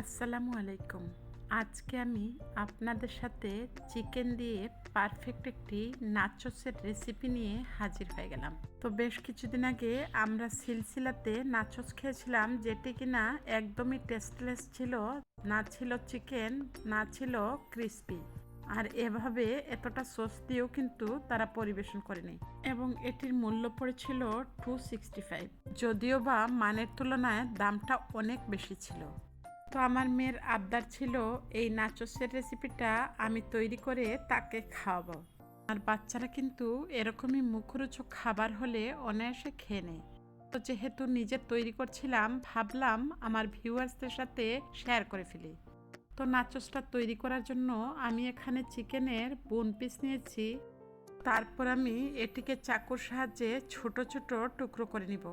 আসসালামু আলাইকুম। আজকে আমি আপনাদের সাথে চিকেন দিয়ে পারফেক্ট একটি নাচোসের রেসিপি নিয়ে হাজির হয়ে গেলাম। তো বেশ কিছুদিন আগে আমরা সিলসিলাতে নাচোস খেয়েছিলাম, যেটি কিনা একদমই টেস্টলেস ছিল, না ছিল চিকেন না ছিল ক্রিস্পি আর এভাবে এতটা সস দিয়েও কিন্তু তারা পরিবেশন করেনি। এবং এটির মূল্য পড়েছিল টু সিক্সটি ফাইভ যদিও বা মানের তুলনায় দামটা অনেক বেশি ছিল। তো আমার মেয়ের আবদার ছিল এই নাচোসের রেসিপিটা আমি তৈরি করে তাকে খাওয়াবো। আর বাচ্চারা কিন্তু এরকমই মুখরোচক খাবার হলে অনায়াসে খেয়ে নেয়। তো যেহেতু নিজে তৈরি করছিলাম, ভাবলাম আমার ভিউয়ার্সদের সাথে শেয়ার করে ফেলি। তো নাচসটা তৈরি করার জন্য আমি এখানে চিকেনের বোন পিস নিয়েছি। তারপর আমি এটিকে চাকুর সাহায্যে ছোট ছোট টুকরো করে নিব।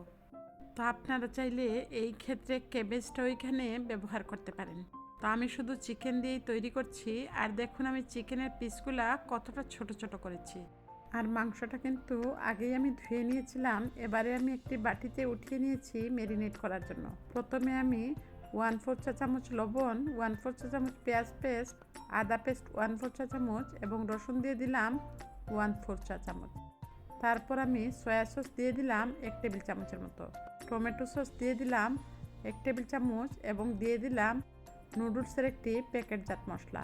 তো আপনারা চাইলে এই ক্ষেত্রে ক্যাবেজটা ওইখানে ব্যবহার করতে পারেন। তো আমি শুধু চিকেন দিয়েই তৈরি করছি। আর দেখুন আমি চিকেনের পিসগুলা কতটা ছোট ছোট করেছি। আর মাংসটা কিন্তু আগেই আমি ধুয়ে নিয়েছিলাম। এবারে আমি একটি বাটিতে উঠিয়ে নিয়েছি মেরিনেট করার জন্য। প্রথমে আমি ওয়ান ফোর চা চামচ লবণ, ওয়ান ফোর চা চামচ পেঁয়াজ পেস্ট, আদা পেস্ট ওয়ান ফোর চা চামচ এবং রসুন দিয়ে দিলাম ওয়ান ফোর চা চামচ। তারপর আমি সয়া সস দিয়ে দিলাম এক টেবিল চামচের মতো। টমেটো সস দিয়ে দিলাম এক টেবিল চামচ এবং দিয়ে দিলাম নুডলসের একটি প্যাকেটজাত মশলা।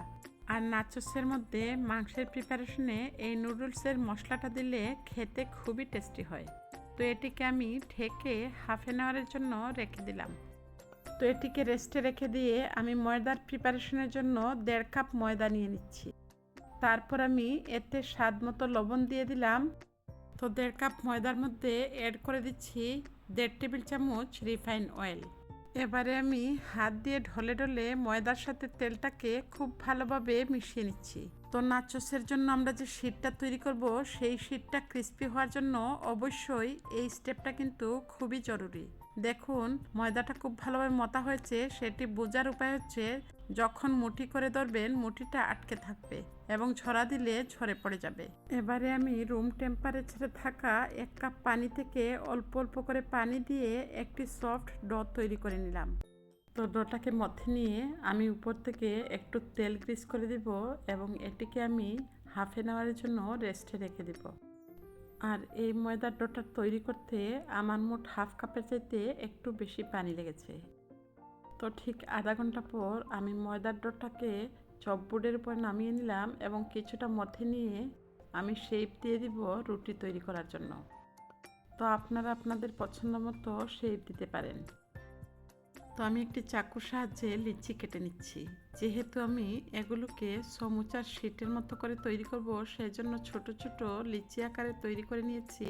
আর নাচোসের মধ্যে মাংসের প্রিপারেশনে এই নুডলসের মশলাটা দিলে খেতে খুবই টেস্টি হয়। তো এটিকে আমি ঢেকে হাফ এন আওয়ারের জন্য রেখে দিলাম। তো এটিকে রেস্টে রেখে দিয়ে আমি ময়দার প্রিপারেশনের জন্য দেড় কাপ ময়দা নিয়ে নিচ্ছি। তারপর আমি এতে স্বাদ মতো লবণ দিয়ে দিলাম। তো দেড় কাপ ময়দার মধ্যে অ্যাড করে দিচ্ছি দেড় টেবিল চামচ রিফাইন অয়েল এবারে আমি হাত দিয়ে ঢলে ঢলে ময়দার সাথে তেলটাকে খুব ভালোভাবে মিশিয়ে নিচ্ছি। তো নাচসের জন্য আমরা যে শীটটা তৈরি করব, সেই শীটটা ক্রিস্পি হওয়ার জন্য অবশ্যই এই স্টেপটা কিন্তু খুবই জরুরি। দেখুন, ময়দাটা খুব ভালোভাবে মতা হয়েছে, সেটি বোঝার উপায় হচ্ছে যখন মুঠি করে ধরবেন, মুঠিটা আটকে থাকবে এবং ছড়া দিলে ঝরে পড়ে যাবে। এবারে আমি রুম টেম্পারেচারে থাকা এক কাপ পানি থেকে অল্প অল্প করে পানি দিয়ে একটি সফট ড তৈরি করে নিলাম। তো ডোটাকে মধ্যে নিয়ে আমি উপর থেকে একটু তেল গ্রিস করে দিব এবং এটিকে আমি হাফ এন আওয়ারের জন্য রেস্টে রেখে দিব। আর এই ময়দার ডোটা তৈরি করতে আমার মোট হাফ কাপের চাইতে একটু বেশি পানি লেগেছে। তো ঠিক আধা ঘণ্টা পর আমি ময়দার ডোটাকে চপবোর্ডের উপর নামিয়ে নিলাম এবং কিছুটা মধ্যে নিয়ে আমি শেপ দিয়ে দিব রুটি তৈরি করার জন্য। তো আপনারা আপনাদের পছন্দ মতো শেপ দিতে পারেন। তো আমি একটি চাকুর সাহায্যে লিচি কেটে নিচ্ছি। যেহেতু আমি এগুলোকে সমুচার শীটের মতো করে তৈরি করব সেই জন্য ছোট ছোট লিচি আকারে তৈরি করে নিয়েছি।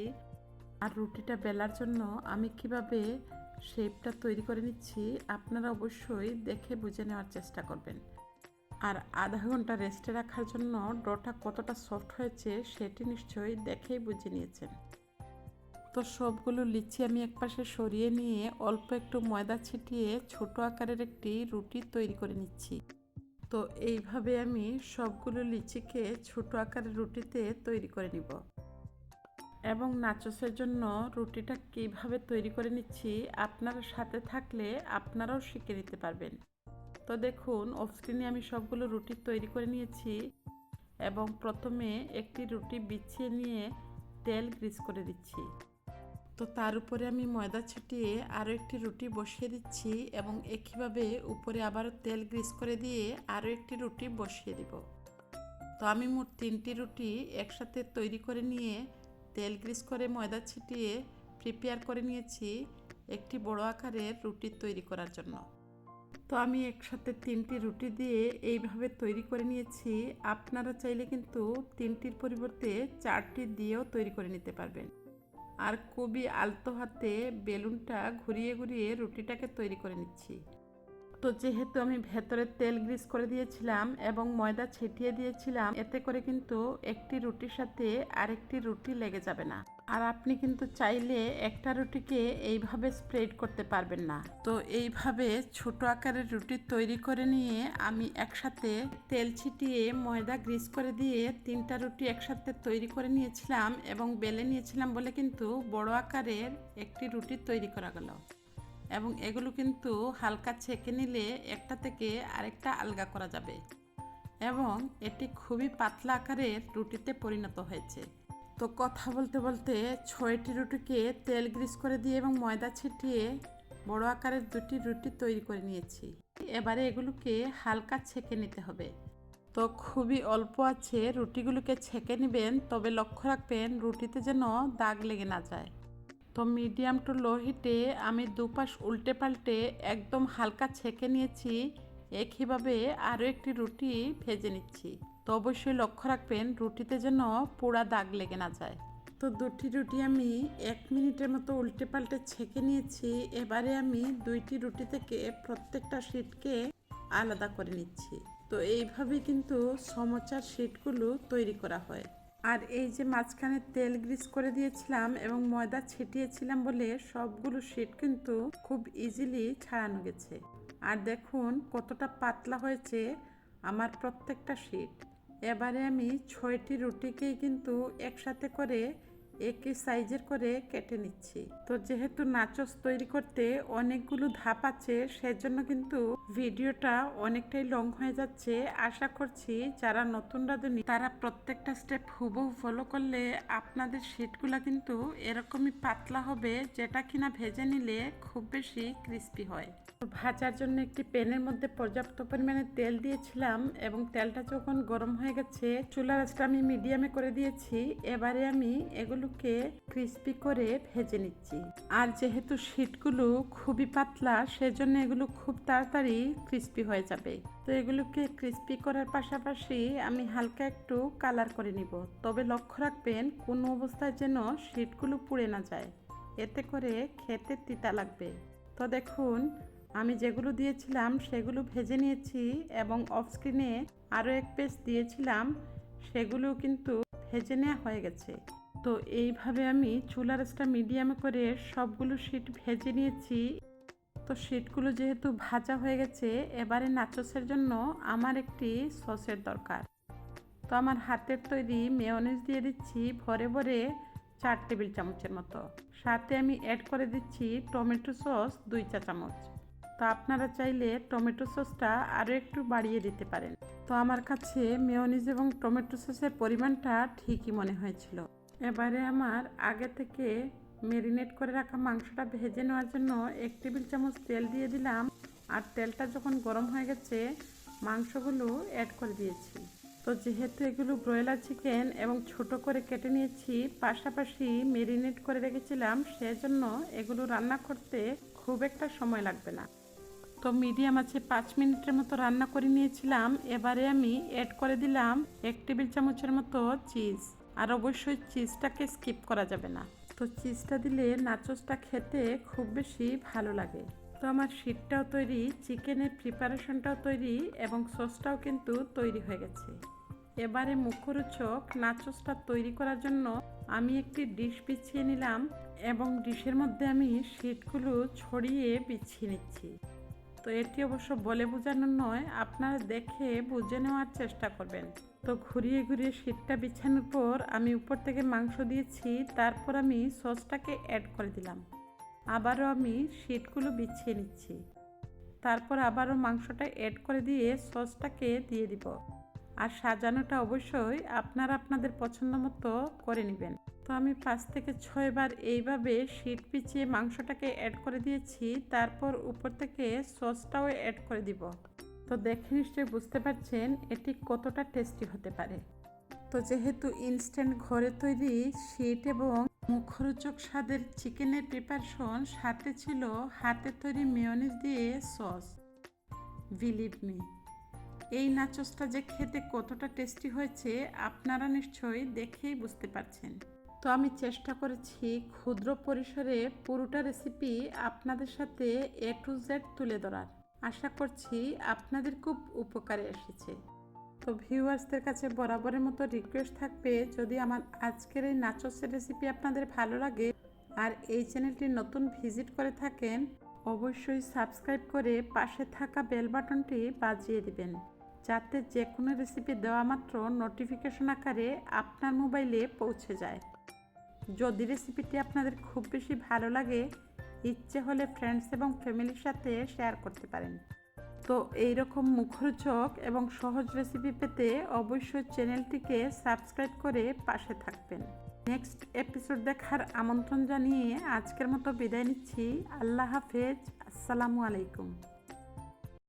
আর রুটিটা বেলার জন্য আমি কীভাবে শেপটা তৈরি করে নিচ্ছি, আপনারা অবশ্যই দেখে বুঝে নেওয়ার চেষ্টা করবেন। আর আধা ঘণ্টা রেস্টে রাখার জন্য ডোটা কতটা সফট হয়েছে, সেটি নিশ্চয়ই দেখেই বুঝে নিয়েছেন। তো সবগুলো লিচি আমি একপাশে সরিয়ে নিয়ে অল্প একটু ময়দা ছিটিয়ে ছোট আকারের একটি রুটি তৈরি করে নিচ্ছি। তো এইভাবে আমি সবগুলো লিচিকে ছোট আকারের রুটিতে তৈরি করে নিব। এবং নাচসের জন্য রুটিটা কীভাবে তৈরি করে নিচ্ছি আপনারা সাথে থাকলে আপনারাও শিখে নিতে পারবেন। তো দেখুন, অফস্ক্রিনে আমি সবগুলো রুটি তৈরি করে নিয়েছি এবং প্রথমে একটি রুটি বিছিয়ে নিয়ে তেল গ্রিস করে দিচ্ছি। তো তার উপরে আমি ময়দা ছিটিয়ে আরও একটি রুটি বসিয়ে দিচ্ছি এবং একইভাবে উপরে আবারও তেল গ্রিস করে দিয়ে আরও একটি রুটি বসিয়ে দিব। তো আমি মোট তিনটি রুটি একসাথে তৈরি করে নিয়ে তেল গ্রিস করে ময়দা ছিটিয়ে প্রিপেয়ার করে নিয়েছি একটি বড় আকারের রুটি তৈরি করার জন্য। তো আমি একসাথে তিনটি রুটি দিয়ে এইভাবে তৈরি করে নিয়েছি। আপনারা চাইলে কিন্তু তিনটির পরিবর্তে চারটি দিয়েও তৈরি করে নিতে পারবেন। আর খুবই আলতো হাতে বেলুনটা ঘুরিয়ে ঘুরিয়ে রুটিটাকে তৈরি করে নিচ্ছি। তো যেহেতু আমি ভেতরে তেল গ্রিস করে দিয়েছিলাম এবং ময়দা ছিটিয়ে দিয়েছিলাম, এতে করে কিন্তু একটি রুটির সাথে আরেকটি রুটি লেগে যাবে না। আর আপনি কিন্তু চাইলে একটা রুটিকে এইভাবে স্প্রেড করতে পারবেন না। তো এইভাবে ছোট আকারের রুটি তৈরি করে নিয়ে আমি একসাথে তেল ছিটিয়ে ময়দা গ্রিস করে দিয়ে তিনটা রুটি একসাথে তৈরি করে নিয়েছিলাম এবং বেলে নিয়েছিলাম বলে কিন্তু বড় আকারের একটি রুটি তৈরি করা গেল। এবং এগুলো কিন্তু হালকা ছেঁকে নিলে একটা থেকে আরেকটা আলগা করা যাবে। এবং এটি খুবই পাতলা আকারের রুটিতে পরিণত হয়েছে। তো কথা বলতে বলতে ছয়টি রুটিকে তেল গ্রিস করে দিয়ে এবং ময়দা ছিটিয়ে বড় আকারের দুটি রুটি তৈরি করে নিয়েছি। এবারে এগুলোকে হালকা ছেঁকে নিতে হবে। তো খুবই অল্প আছে, রুটিগুলোকে ছেঁকে নেবেন, তবে লক্ষ্য রাখবেন রুটিতে যেন দাগ লেগে না যায়। তো মিডিয়াম টু লো হিটে আমি দুপাশ উল্টে পাল্টে একদম হালকা ছেঁকে নিয়েছি। একইভাবে আরও একটি রুটি ভেজে নিচ্ছি। তো অবশ্যই লক্ষ্য রাখবেন, রুটিতে যেন পোড়া দাগ লেগে না যায়। তো দুটি রুটি আমি এক মিনিটের মতো উল্টে পাল্টে ছেঁকে নিয়েছি। এবারে আমি দুইটি রুটি থেকে প্রত্যেকটা শিটকে আলাদা করে নিচ্ছি। তো এইভাবে কিন্তু সমচার শিটগুলো তৈরি করা হয়। আর এই যে মাঝখানে তেল গ্রিস করে দিয়েছিলাম এবং ময়দা ছিটিয়েছিলাম বলে সবগুলো শিট কিন্তু খুব ইজিলি ছাড়ানো গেছে। আর দেখুন কতটা পাতলা হয়েছে আমার প্রত্যেকটা শিট এবারে আমি ছয়টি রুটিকেই কিন্তু একসাথে করে একই সাইজের করে কেটে নিচ্ছি। তো যেহেতু নাচস তৈরি করতে অনেকগুলো ধাপ আছে, সেজন্য কিন্তু ভিডিওটা অনেকটাই লং হয়ে যাচ্ছে। আশা করছি যারা নতুন রাঁধুনি, তারা প্রত্যেকটা স্টেপ হুবহু ফলো করলে আপনাদের শিটগুলা কিন্তু এরকমই পাতলা হবে, যেটা কিনা ভেজে নিলে খুব বেশি ক্রিস্পি হয়। ভাজার জন্য একটি প্যানের মধ্যে পর্যাপ্ত পরিমাণে তেল দিয়েছিলাম এবং তেলটা যখন গরম হয়ে গেছে, চুলার আঁচটা আমি মিডিয়ামে করে দিয়েছি। এবারে আমি এগুলোকে ক্রিস্পি করে ভেজে নিচ্ছি। আর যেহেতু শিটগুলো খুবই পাতলা, সেজন্য এগুলো খুব তাড়াতাড়ি ক্রিস্পি হয়ে যাবে। তো এগুলোকে ক্রিস্পি করার পাশাপাশি আমি হালকা একটু কালার করে নিব। তবে লক্ষ্য রাখবেন, কোনো অবস্থায় যেন শিটগুলো পুড়ে না যায়। এতে করে খেতে তিতা লাগবে। তো দেখুন, আমি যেগুলো দিয়েছিলাম, সেগুলো ভেজে নিয়েছি এবং অফ স্ক্রিনে আরও এক পেজ দিয়েছিলাম, সেগুলো কিন্তু ভেজে নেওয়া হয়ে গেছে। তো এইভাবে আমি চুলার রাসটা মিডিয়ামে করে সবগুলো শিট ভেজে নিয়েছি। তো শিটগুলো যেহেতু ভাজা হয়ে গেছে, এবারে নাচসের জন্য আমার একটি সসের দরকার। তো আমার হাতের তৈরি মেয়নিজ দিয়ে দিচ্ছি ভরে ভরে চার টেবিল চামচের মতো। সাথে আমি অ্যাড করে দিচ্ছি টমেটো সস দুই চা চামচ। তো আপনারা চাইলে টমেটো সসটা আরও একটু বাড়িয়ে দিতে পারেন। তো আমার কাছে মেয়নিজ এবং টমেটো সসের পরিমাণটা ঠিকই মনে হয়েছিল। এবারে আমার আগে থেকে মেরিনেট করে রাখা মাংসটা ভেজে নেওয়ার জন্য এক টেবিল চামচ তেল দিয়ে দিলাম। আর তেলটা যখন গরম হয়ে গেছে, মাংসগুলো অ্যাড করে দিয়েছি। তো যেহেতু এগুলো ব্রয়লার চিকেন এবং ছোট করে কেটে নিয়েছি, পাশাপাশি মেরিনেট করে রেখেছিলাম, সেজন্য এগুলো রান্না করতে খুব একটা সময় লাগবে না। তো মিডিয়াম আছে পাঁচ মিনিটের মতো রান্না করে নিয়েছিলাম। এবারে আমি অ্যাড করে দিলাম এক টেবিল চামচের মতো চিজ আর অবশ্যই চিজটাকে স্কিপ করা যাবে না। তো চিজটা দিলে নাচসটা খেতে খুব বেশি ভালো লাগে। তো আমার শীতটাও তৈরি, চিকেনের প্রিপারেশনটাও তৈরি এবং সসটাও কিন্তু তৈরি হয়ে গেছে। এবারে মুখরোচক নাচসটা তৈরি করার জন্য আমি একটি ডিশ বিছিয়ে নিলাম এবং ডিশের মধ্যে আমি শিটগুলো ছড়িয়ে বিছিয়ে নিচ্ছি। তো এটি অবশ্য বলে বোঝানোর নয়, আপনারা দেখে বুঝে নেওয়ার চেষ্টা করবেন। তো ঘুরিয়ে ঘুরিয়ে শীতটা বিছানোর পর আমি উপর থেকে মাংস দিয়েছি, তারপর আমি সসটাকে অ্যাড করে দিলাম। আবারও আমি শীটগুলো বিছিয়ে নিচ্ছি। তারপর আবারও মাংসটা অ্যাড করে দিয়ে সসটাকে দিয়ে দিব। আর সাজানোটা অবশ্যই আপনারা আপনাদের পছন্দ মতো করে নেবেন। তো আমি পাঁচ থেকে ছয়বার এইভাবে শীট পিছিয়ে মাংসটাকে অ্যাড করে দিয়েছি, তারপর উপর থেকে সসটাও অ্যাড করে দিব। তো দেখে নিশ্চয়ই বুঝতে পারছেন এটি কতটা টেস্টি হতে পারে। তো যেহেতু ইনস্ট্যান্ট ঘরে তৈরি শীট এবং মুখরোচক স্বাদের চিকেনের প্রিপারেশন সাথে ছিল হাতে তৈরি মেয়নিজ দিয়ে সস। বিলিভ মি, এই নাচসটা যে খেতে কতটা টেস্টি হয়েছে আপনারা নিশ্চয়ই দেখেই বুঝতে পারছেন। তো আমি চেষ্টা করেছি ক্ষুদ্র পরিসরে পুরোটা রেসিপি আপনাদের সাথে এ টু জেড তুলে ধরার। আশা করছি আপনাদের খুব উপকারে এসেছে। তো ভিউয়ার্সদের কাছে বরাবরের মতো রিকোয়েস্ট থাকবে, যদি আমার আজকের এই নাচসের রেসিপি আপনাদের ভালো লাগে আর এই চ্যানেলটি নতুন ভিজিট করে থাকেন, অবশ্যই সাবস্ক্রাইব করে পাশে থাকা বেল বাটনটি বাজিয়ে দিবেন। যাতে যে কোনো রেসিপি দেওয়া মাত্র নোটিফিকেশন আকারে আপনার মোবাইলে পৌঁছে যায়। যদি রেসিপিটি আপনাদের খুব বেশি ভালো লাগে ইচ্ছে হলে ফ্রেন্ডস এবং ফ্যামিলির সাথে শেয়ার করতে পারেন। তো এইরকম মুখরোচক এবং সহজ রেসিপি পেতে অবশ্যই চ্যানেলটিকে সাবস্ক্রাইব করে পাশে থাকবেন। নেক্সট এপিসোড দেখার আমন্ত্রণ জানিয়ে আজকের মতো বিদায় নিচ্ছি। আল্লাহ হাফেজ। আসসালামু আলাইকুম।